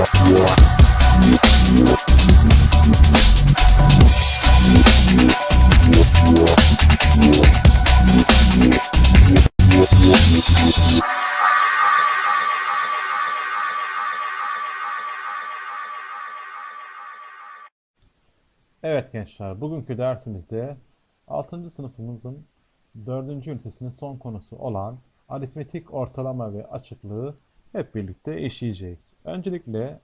Evet gençler, bugünkü dersimizde 6. sınıfımızın 4. ünitesinin son konusu olan aritmetik ortalama ve açıklığı hep birlikte işleyeceğiz. Öncelikle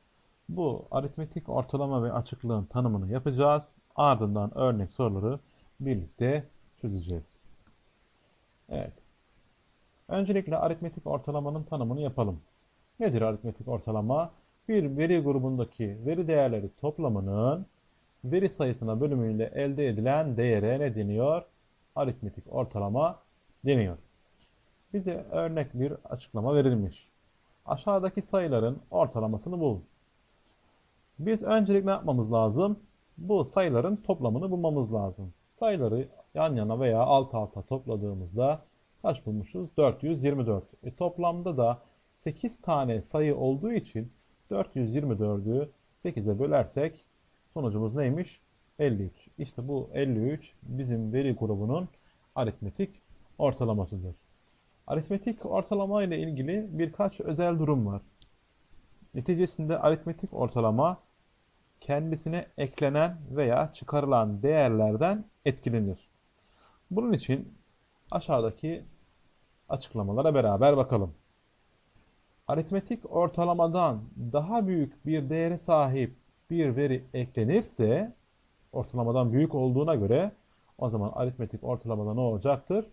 bu aritmetik ortalama ve açıklığın tanımını yapacağız. Ardından örnek soruları birlikte çözeceğiz. Evet. Öncelikle aritmetik ortalamanın tanımını yapalım. Nedir aritmetik ortalama? Bir veri grubundaki veri değerleri toplamının veri sayısına bölümüyle elde edilen değere ne deniyor? Aritmetik ortalama deniyor. Bize örnek bir açıklama verilmiş. Aşağıdaki sayıların ortalamasını bul. Biz öncelikle yapmamız lazım? Bu sayıların toplamını bulmamız lazım. Sayıları yan yana veya alt alta topladığımızda kaç bulmuşuz? 424. E, toplamda da 8 tane sayı olduğu için 424'ü 8'e bölersek Sonucumuz neymiş? 53. İşte bu 53 bizim veri grubunun aritmetik ortalamasıdır. Aritmetik ortalama ile ilgili birkaç özel durum var. Neticesinde aritmetik ortalama kendisine eklenen veya çıkarılan değerlerden etkilenir. Bunun için aşağıdaki açıklamalara beraber bakalım. Aritmetik ortalamadan daha büyük bir değere sahip bir veri eklenirse ortalamadan büyük olduğuna göre o zaman aritmetik ortalamada ne olacaktır?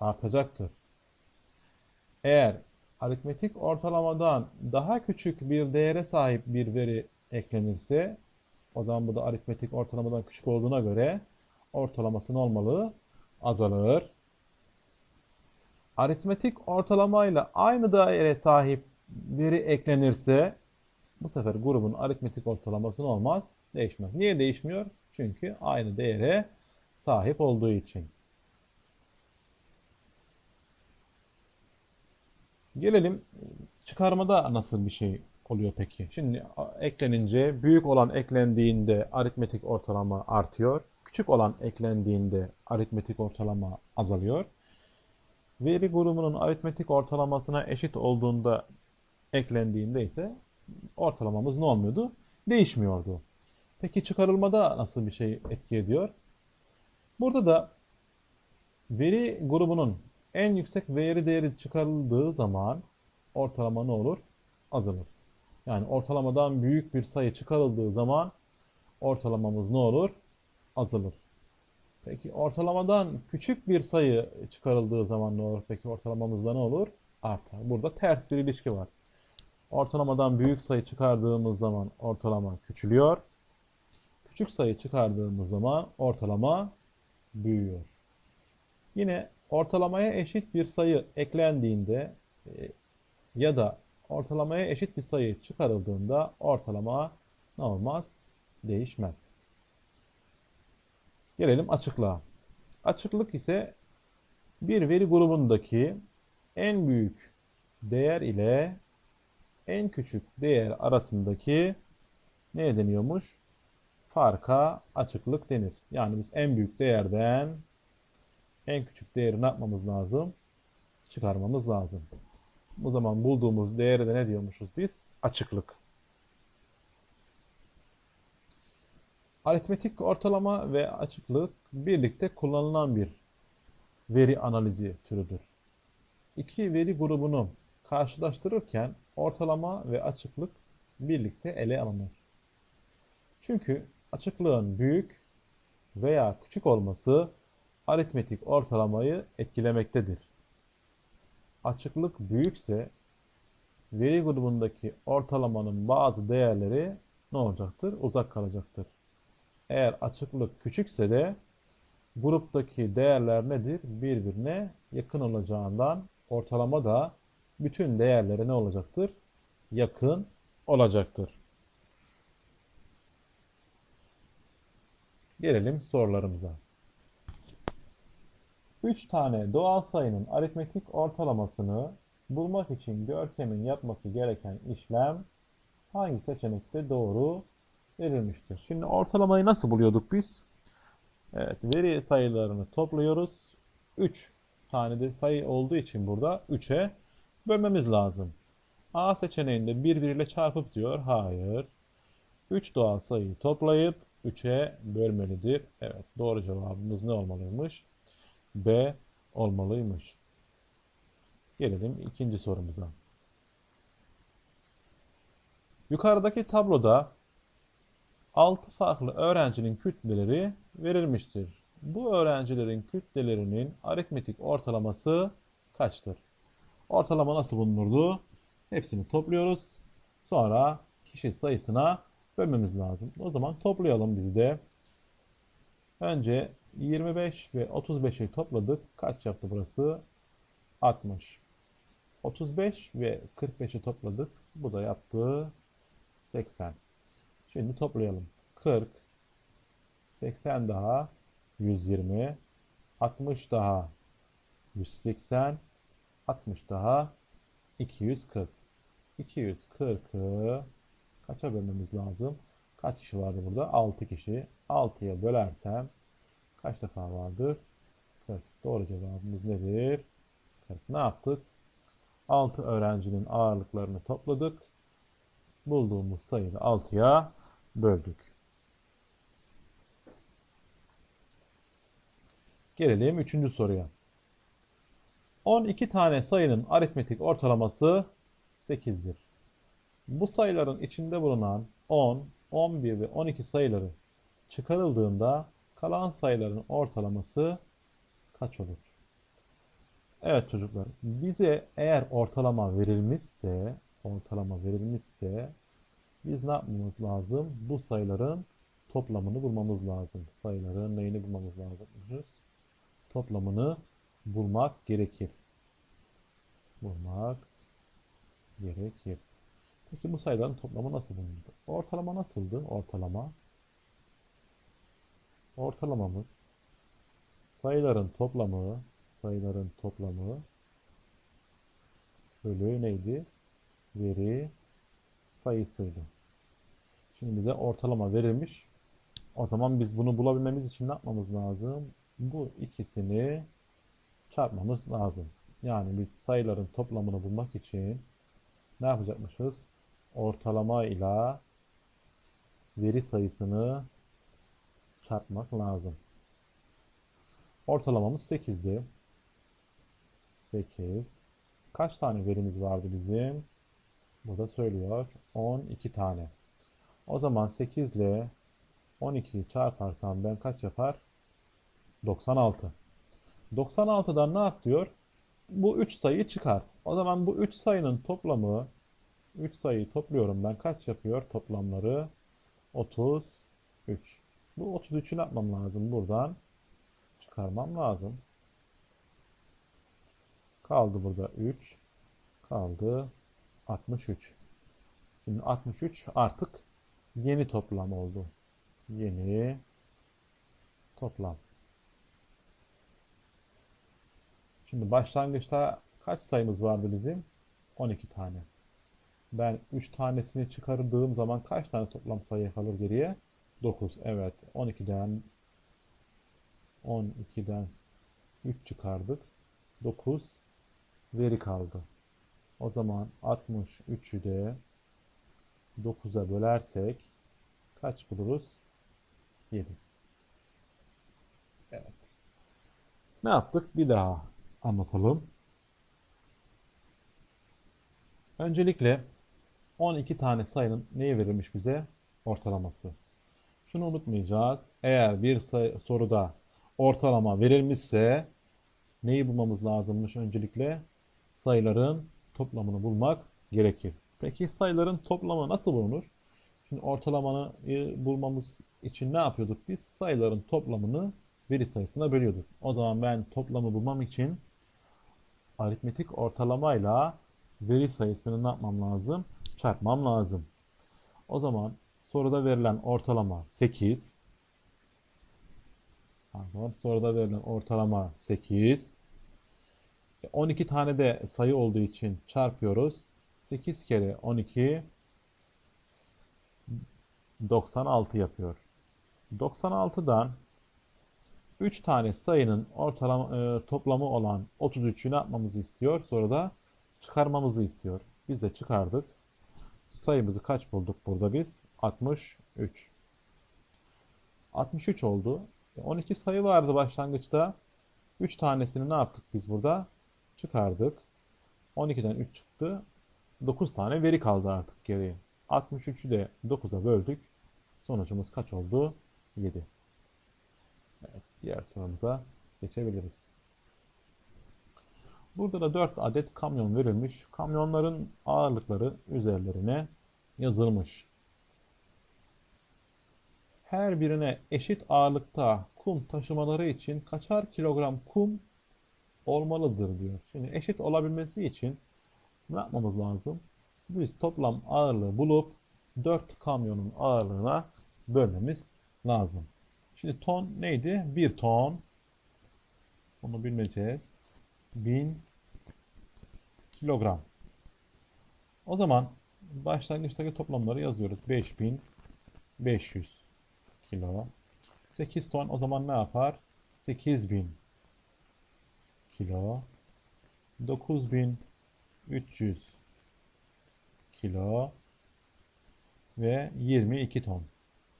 Artacaktır. Eğer aritmetik ortalamadan daha küçük bir değere sahip bir veri eklenirse o zaman bu da aritmetik ortalamadan küçük olduğuna göre ortalaması ne olmalı? Azalır. Aritmetik ortalamayla aynı değere sahip veri eklenirse bu sefer grubun aritmetik ortalaması olmaz? Değişmez. Niye değişmiyor? Çünkü aynı değere sahip olduğu için. Gelelim çıkarmada nasıl bir şey oluyor peki? Şimdi eklenince büyük olan eklendiğinde aritmetik ortalama artıyor. Küçük olan eklendiğinde aritmetik ortalama azalıyor. Veri grubunun aritmetik ortalamasına eşit olduğunda eklendiğinde ise ortalamamız ne olmuyordu? Değişmiyordu. Peki çıkarılmada nasıl bir şey etki ediyor? Burada da veri grubunun en yüksek veri değeri çıkarıldığı zaman ortalama ne olur? Azalır. Yani ortalamadan büyük bir sayı çıkarıldığı zaman ortalamamız ne olur? Azalır. Peki ortalamadan küçük bir sayı çıkarıldığı zaman ne olur? Peki ortalamamızda ne olur? Artar. Burada ters bir ilişki var. Ortalamadan büyük sayı çıkardığımız zaman ortalama küçülüyor. Küçük sayı çıkardığımız zaman ortalama büyüyor. Yine ortalamaya eşit bir sayı eklendiğinde e, ya da ortalamaya eşit bir sayı çıkarıldığında ortalama ne olmaz? Değişmez. Gelelim açıklığa. Açıklık ise bir veri grubundaki en büyük değer ile en küçük değer arasındaki ne deniyormuş? Farka açıklık denir. Yani biz en büyük değerden en küçük değeri ne yapmamız lazım? Çıkarmamız lazım. Bu zaman bulduğumuz değeri de ne diyormuşuz biz? Açıklık. Aritmetik ortalama ve açıklık birlikte kullanılan bir veri analizi türüdür. İki veri grubunu karşılaştırırken ortalama ve açıklık birlikte ele alınır. Çünkü açıklığın büyük veya küçük olması aritmetik ortalamayı etkilemektedir. Açıklık büyükse veri grubundaki ortalamanın bazı değerleri ne olacaktır? Uzak kalacaktır. Eğer açıklık küçükse de gruptaki değerler nedir? Birbirine yakın olacağından ortalama da bütün değerlere ne olacaktır? Yakın olacaktır. Gelelim sorularımıza. 3 tane doğal sayının aritmetik ortalamasını bulmak için Görkem'in yapması gereken işlem hangi seçenekte doğru verilmiştir? Şimdi ortalamayı nasıl buluyorduk biz? Evet, veri sayılarını topluyoruz. 3 tane de sayı olduğu için burada 3'e bölmemiz lazım. A seçeneğinde birbiriyle çarpıp diyor. Hayır. 3 doğal sayıyı toplayıp 3'e bölmelidir. Evet, doğru cevabımız ne olmalıymış? B olmalıymış. Gelelim ikinci sorumuza. Yukarıdaki tabloda 6 farklı öğrencinin kütleleri verilmiştir. Bu öğrencilerin kütlelerinin aritmetik ortalaması kaçtır? Ortalama nasıl bulunurdu? Hepsini topluyoruz. Sonra kişi sayısına bölmemiz lazım. O zaman toplayalım biz de. Önce 25 ve 35'i topladık. Kaç yaptı burası? 60. 35 ve 45'i topladık. Bu da yaptı 80. Şimdi toplayalım. 40, 80 daha 120, 60 daha 180, 60 daha 240. 240'ı kaça bölmemiz lazım? Kaç kişi vardı burada? 6 kişi. 6'ya bölersem kaç defa vardır? 40. Doğru cevabımız nedir? 40. Ne yaptık? 6 öğrencinin ağırlıklarını topladık. Bulduğumuz sayıyı 6'ya böldük. Gelelim 3. soruya. 12 tane sayının aritmetik ortalaması 8'dir. Bu sayıların içinde bulunan 10, 11 ve 12 sayıları çıkarıldığında kalan sayıların ortalaması kaç olur? Evet çocuklar, bize eğer ortalama verilmişse, ortalama verilmişse biz ne yapmamız lazım? Bu sayıların toplamını bulmamız lazım. Sayıların neyini bulmamız lazım? Toplamını bulmak gerekir. Bulmak gerekir. Peki bu sayıların toplamı nasıl bulundu? Ortalama nasıldı? Ortalama. Ortalamamız sayıların toplamı sayıların toplamı bölü neydi? Veri sayısıydı. Şimdi bize ortalama verilmiş. O zaman biz bunu bulabilmemiz için ne yapmamız lazım? Bu ikisini çarpmamız lazım. Yani biz sayıların toplamını bulmak için ne yapacakmışız? Ortalama ile veri sayısını çarpmak lazım. Ortalamamız 8'di. 8. Kaç tane verimiz vardı bizim? Burada söylüyor. 12 tane. O zaman 8 ile 12'yi çarparsam ben kaç yapar? 96. 96'dan ne yap diyor? Bu 3 sayıyı çıkar. O zaman bu 3 sayının toplamı 3 sayıyı topluyorum ben. Kaç yapıyor toplamları? 33. Bu 33'ü ne yapmam lazım buradan? Çıkarmam lazım. Kaldı burada 3. Kaldı 63. Şimdi 63 artık yeni toplam oldu. Yeni toplam. Şimdi başlangıçta kaç sayımız vardı bizim? 12 tane. Ben 3 tanesini çıkardığım zaman kaç tane toplam sayı kalır geriye? 9. Evet. 12'den 12'den 3 çıkardık. 9 veri kaldı. O zaman 63'ü de 9'a bölersek kaç buluruz? 7. Evet. Ne yaptık? Bir daha anlatalım. Öncelikle 12 tane sayının neyi verilmiş bize? Ortalaması. Şunu unutmayacağız. Eğer bir soruda ortalama verilmişse neyi bulmamız lazımmış öncelikle? Sayıların toplamını bulmak gerekir. Peki sayıların toplamı nasıl bulunur? Şimdi ortalamanı bulmamız için ne yapıyorduk biz? Sayıların toplamını veri sayısına bölüyorduk. O zaman ben toplamı bulmam için aritmetik ortalamayla veri sayısını ne yapmam lazım? Çarpmam lazım. O zaman soruda verilen ortalama 8. Pardon, soruda verilen ortalama 8. 12 tane de sayı olduğu için çarpıyoruz. 8 kere 12 96 yapıyor. 96'dan 3 tane sayının ortalama e, toplamı olan 33'ü ne yapmamızı istiyor? Sonra da çıkarmamızı istiyor. Biz de çıkardık. Sayımızı kaç bulduk burada biz? 63. 63 oldu. E, 12 sayı vardı başlangıçta. 3 tanesini ne yaptık biz burada? Çıkardık. 12'den 3 çıktı. 9 tane veri kaldı artık geriye. 63'ü de 9'a böldük. Sonucumuz kaç oldu? 7. Evet, diğer sorumuza geçebiliriz. Burada da 4 adet kamyon verilmiş. Kamyonların ağırlıkları üzerlerine yazılmış. Her birine eşit ağırlıkta kum taşımaları için kaçar kilogram kum olmalıdır diyor. Şimdi eşit olabilmesi için ne yapmamız lazım? Biz toplam ağırlığı bulup 4 kamyonun ağırlığına bölmemiz lazım. Şimdi ton neydi? 1 ton. Onu bilmeyeceğiz. 1000 kilogram. O zaman başlangıçtaki toplamları yazıyoruz. 5500 kilo. 8 ton o zaman ne yapar? 8000 kilo. 9300 kilo ve 22 ton.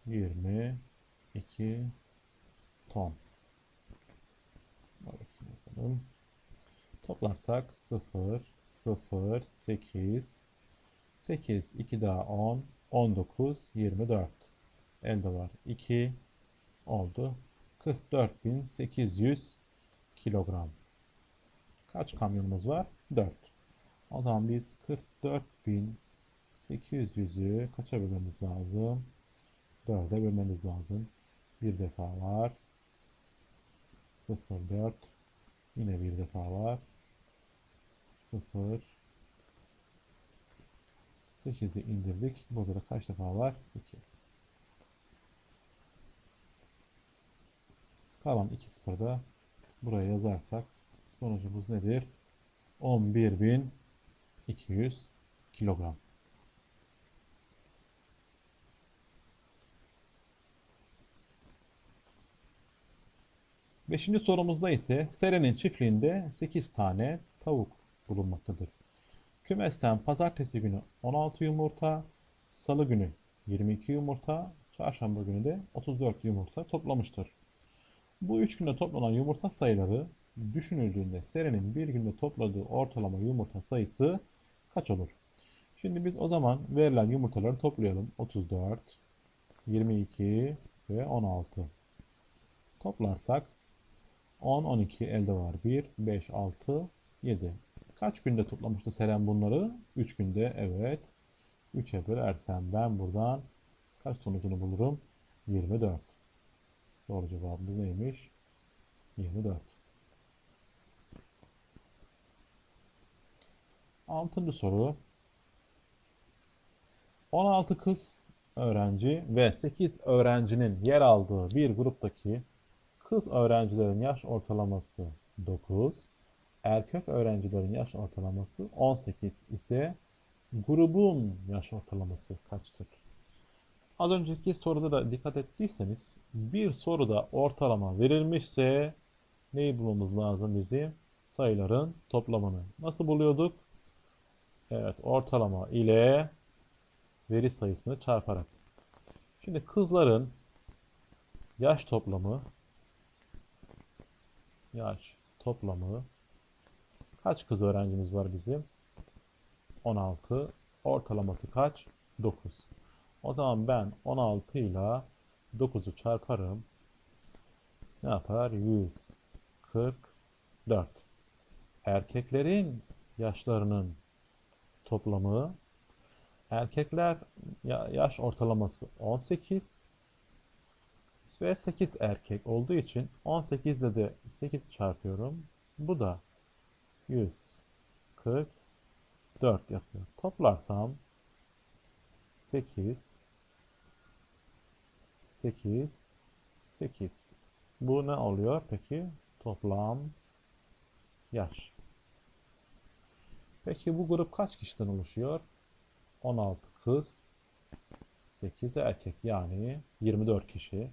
22 ton. Bakayım yazalım. Toplarsak 0, 0, 8, 8, 2 daha 10, 19, 24. Elde var 2 oldu. 44.800 kilogram. Kaç kamyonumuz var? 4. O zaman biz 44.800'ü kaça bölmemiz lazım? 4'e bölmemiz lazım. Bir defa var. 0, 4. Yine bir defa var. 0. 8'i indirdik. Burada da kaç defa var? 2. Kalan 2 sıfırda buraya yazarsak sonucumuz nedir? 11.200 kilogram. Beşinci sorumuzda ise Seren'in çiftliğinde 8 tane tavuk bulunmaktadır. Kümesten pazartesi günü 16 yumurta, salı günü 22 yumurta, çarşamba günü de 34 yumurta toplamıştır. Bu 3 günde toplanan yumurta sayıları düşünüldüğünde Seren'in bir günde topladığı ortalama yumurta sayısı kaç olur? Şimdi biz o zaman verilen yumurtaları toplayalım. 34, 22 ve 16. Toplarsak 10, 12 elde var. 1, 5, 6, 7. Kaç günde toplamıştı Seren bunları? 3 günde evet. 3'e bölersem ben buradan kaç sonucunu bulurum? 24. Doğru cevabımız neymiş? 24. Altıncı soru. 16 kız öğrenci ve 8 öğrencinin yer aldığı bir gruptaki kız öğrencilerin yaş ortalaması 9, erkek öğrencilerin yaş ortalaması 18 ise grubun yaş ortalaması kaçtır? Az önceki soruda da dikkat ettiyseniz bir soruda ortalama verilmişse neyi bulmamız lazım bizim? Sayıların toplamını. Nasıl buluyorduk? Evet ortalama ile veri sayısını çarparak. Şimdi kızların yaş toplamı yaş toplamı kaç kız öğrencimiz var bizim? 16. Ortalaması kaç? 9. O zaman ben 16 ile 9'u çarparım. Ne yapar? 144. Erkeklerin yaşlarının toplamı erkekler yaş ortalaması 18 ve 8 erkek olduğu için 18 ile de 8 çarpıyorum. Bu da 144 yapıyor. Toplarsam 8 8 8 Bu ne oluyor peki? Toplam yaş. Peki bu grup kaç kişiden oluşuyor? 16 kız, 8 erkek yani 24 kişi.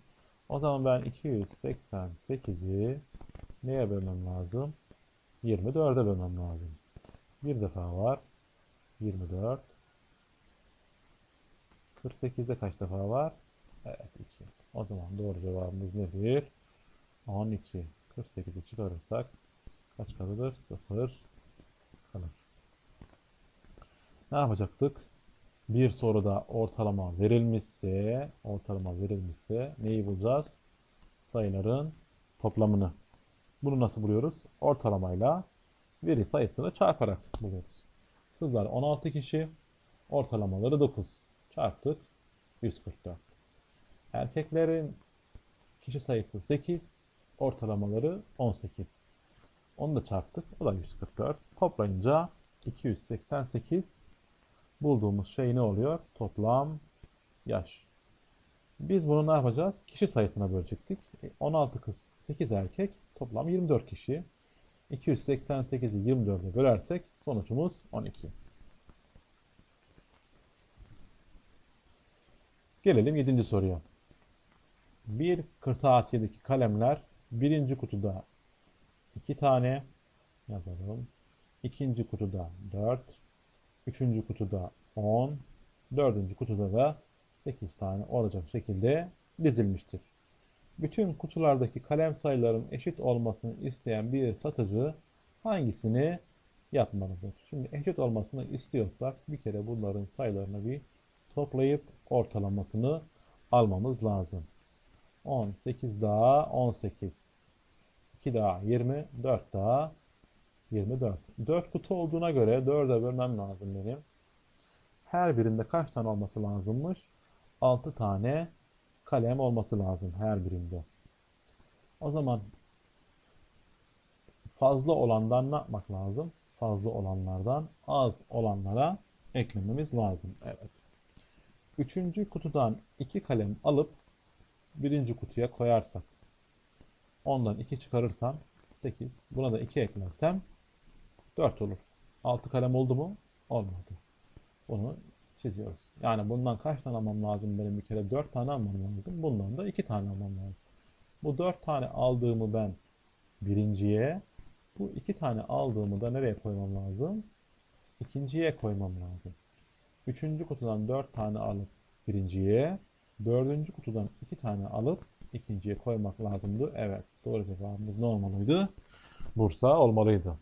O zaman ben 288'i neye bölmem lazım? 24'e bölmem lazım. Bir defa var. 24. 48'de kaç defa var? Evet 2. O zaman doğru cevabımız nedir? 12. 48'i çıkarırsak kaç kalır? 0 kalır. Ne yapacaktık? Bir soruda ortalama verilmişse, ortalama verilmişse neyi bulacağız? Sayıların toplamını. Bunu nasıl buluyoruz? Ortalamayla veri sayısını çarparak buluyoruz. Kızlar 16 kişi, ortalamaları 9. Çarptık 144. Erkeklerin kişi sayısı 8, ortalamaları 18. Onu da çarptık. O da 144. Toplayınca 288 bulduğumuz şey ne oluyor? Toplam yaş. Biz bunu ne yapacağız? Kişi sayısına bölecektik. E, 16 kız, 8 erkek, toplam 24 kişi. 288'i 24'e bölersek sonucumuz 12. Gelelim 7. soruya. Bir kırtasiyedeki kalemler birinci kutuda 2 tane yazalım. İkinci kutuda 4, üçüncü kutuda 10, dördüncü kutuda da 8 tane olacak şekilde dizilmiştir. Bütün kutulardaki kalem sayıların eşit olmasını isteyen bir satıcı hangisini yapmalıdır? Şimdi eşit olmasını istiyorsak bir kere bunların sayılarını bir toplayıp ortalamasını almamız lazım. 18 daha 18. 2 daha 20, 4 daha 24. 4 kutu olduğuna göre 4'e bölmem lazım benim. Her birinde kaç tane olması lazımmış? 6 tane kalem olması lazım her birinde. O zaman fazla olandan ne yapmak lazım? Fazla olanlardan az olanlara eklememiz lazım. Evet. Üçüncü kutudan 2 kalem alıp birinci kutuya koyarsak ondan 2 çıkarırsam 8. Buna da 2 eklersem 4 olur. 6 kalem oldu mu? Olmadı. Bunu çiziyoruz. Yani bundan kaç tane almam lazım benim bir kere? 4 tane almam lazım. Bundan da 2 tane almam lazım. Bu 4 tane aldığımı ben birinciye, bu 2 tane aldığımı da nereye koymam lazım? İkinciye koymam lazım. Üçüncü kutudan 4 tane alıp birinciye, dördüncü kutudan 2 tane alıp ikinciye koymak lazımdı. Evet, doğru cevabımız ne olmalıydı? Bursa olmalıydı.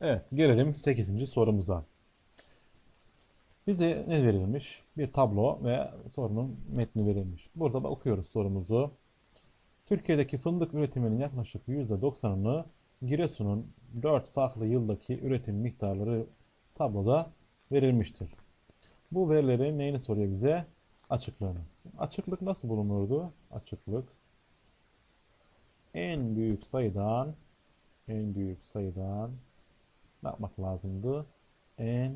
Evet, gelelim 8. sorumuza. Bize ne verilmiş? Bir tablo ve sorunun metni verilmiş. Burada da okuyoruz sorumuzu. Türkiye'deki fındık üretiminin yaklaşık %90'ını Giresun'un 4 farklı yıldaki üretim miktarları tabloda verilmiştir. Bu verilerin neyini soruyor bize? Açıklığını. Açıklık nasıl bulunurdu? Açıklık en büyük sayıdan en büyük sayıdan ne yapmak lazımdı? En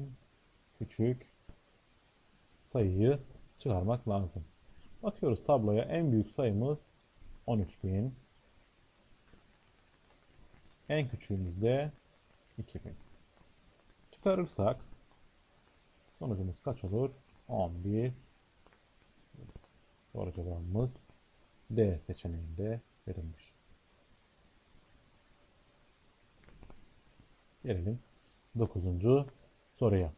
küçük sayıyı çıkarmak lazım. Bakıyoruz tabloya en büyük sayımız 13.000. En küçüğümüz de 2000. Çıkarırsak sonucumuz kaç olur? 11. Doğru cevabımız D seçeneğinde verilmiş. Gelelim 9. soruya.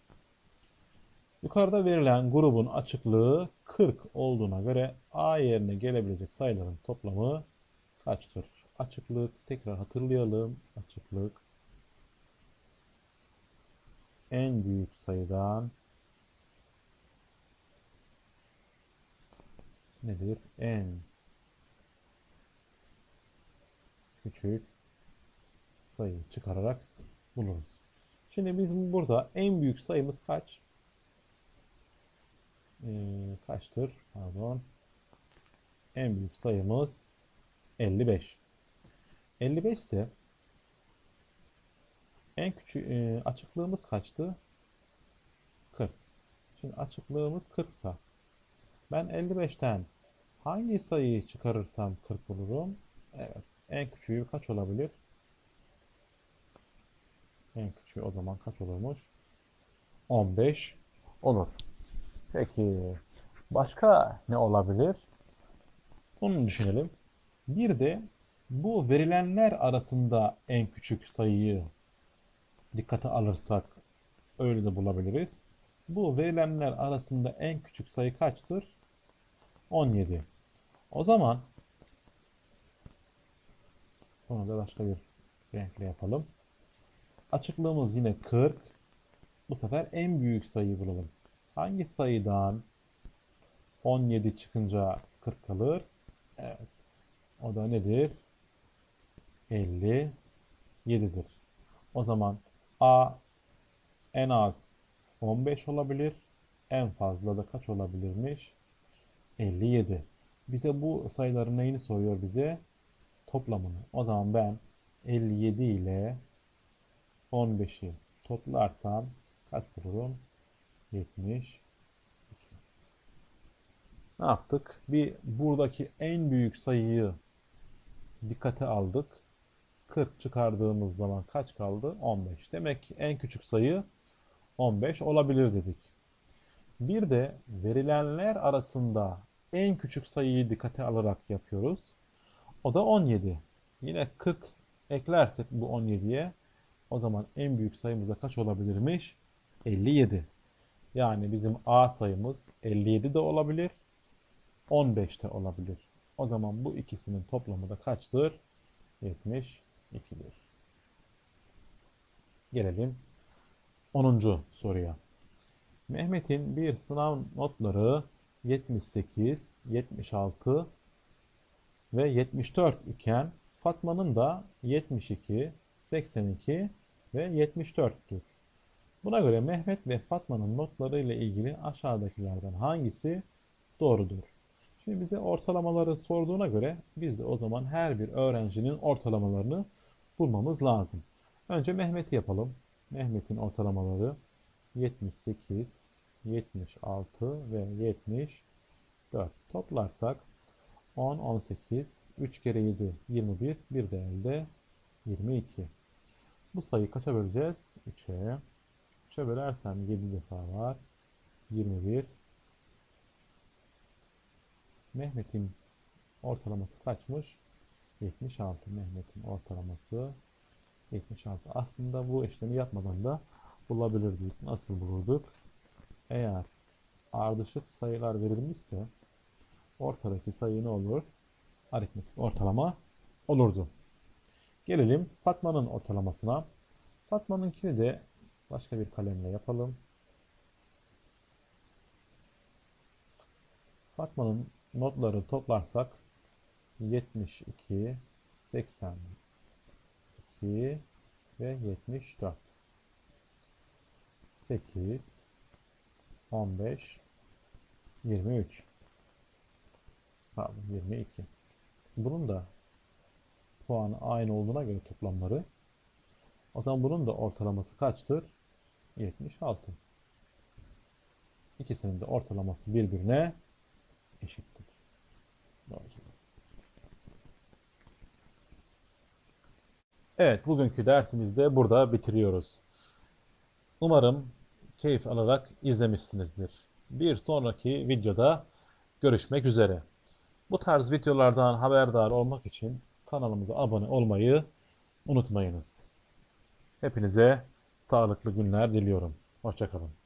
Yukarıda verilen grubun açıklığı 40 olduğuna göre A yerine gelebilecek sayıların toplamı kaçtır? Açıklık tekrar hatırlayalım. Açıklık en büyük sayıdan nedir? En küçük sayı çıkararak buluruz. Şimdi biz burada en büyük sayımız kaç? Ee, kaçtır? Pardon. En büyük sayımız 55. 55 ise en küçük e, açıklığımız kaçtı? 40. Şimdi açıklığımız 40 ise ben 55'ten hangi sayıyı çıkarırsam 40 bulurum? Evet. En küçüğü kaç olabilir? En küçüğü o zaman kaç olurmuş? 15 olur. Peki başka ne olabilir? Onu düşünelim. Bir de bu verilenler arasında en küçük sayıyı dikkate alırsak öyle de bulabiliriz. Bu verilenler arasında en küçük sayı kaçtır? 17. O zaman bunu da başka bir renkle yapalım. Açıklığımız yine 40. Bu sefer en büyük sayıyı bulalım. Hangi sayıdan 17 çıkınca 40 kalır? Evet. O da nedir? 57'dir. O zaman A en az 15 olabilir. En fazla da kaç olabilirmiş? 57. Bize bu sayıların neyini soruyor bize? Toplamını. O zaman ben 57 ile 15'i toplarsam kaç bulurum? 72. Ne yaptık? Bir buradaki en büyük sayıyı dikkate aldık. 40 çıkardığımız zaman kaç kaldı? 15. Demek ki en küçük sayı 15 olabilir dedik. Bir de verilenler arasında en küçük sayıyı dikkate alarak yapıyoruz. O da 17. Yine 40 eklersek bu 17'ye o zaman en büyük sayımıza kaç olabilirmiş? 57. Yani bizim A sayımız 57 de olabilir, 15 de olabilir. O zaman bu ikisinin toplamı da kaçtır? 72'dir. Gelelim 10. soruya. Mehmet'in bir sınav notları 78, 76 ve 74 iken Fatma'nın da 72, 82 ve 74'tür. Buna göre Mehmet ve Fatma'nın notları ile ilgili aşağıdakilerden hangisi doğrudur? Şimdi bize ortalamaları sorduğuna göre biz de o zaman her bir öğrencinin ortalamalarını bulmamız lazım. Önce Mehmet'i yapalım. Mehmet'in ortalamaları 78, 76 ve 74. Toplarsak 10, 18, 3 kere 7, 21, bir de elde 22. Bu sayıyı kaça böleceğiz? 3'e. 3'e bölersem 7 defa var. 21. Mehmet'in ortalaması kaçmış? 76. Mehmet'in ortalaması 76. Aslında bu işlemi yapmadan da bulabilirdik. Nasıl bulurduk? Eğer ardışık sayılar verilmişse ortadaki sayı ne olur? Aritmetik ortalama olurdu. Gelelim Fatma'nın ortalamasına. Fatma'nınkini de başka bir kalemle yapalım. Fatma'nın notları toplarsak 72, 82 ve 74. 8, 15, 23. Pardon 22. Bunun da puanı aynı olduğuna göre toplamları o zaman bunun da ortalaması kaçtır? 76. İkisinin de ortalaması birbirine eşittir. Doğru Evet, bugünkü dersimizde burada bitiriyoruz. Umarım keyif alarak izlemişsinizdir. Bir sonraki videoda görüşmek üzere. Bu tarz videolardan haberdar olmak için kanalımıza abone olmayı unutmayınız. Hepinize sağlıklı günler diliyorum. Hoşçakalın.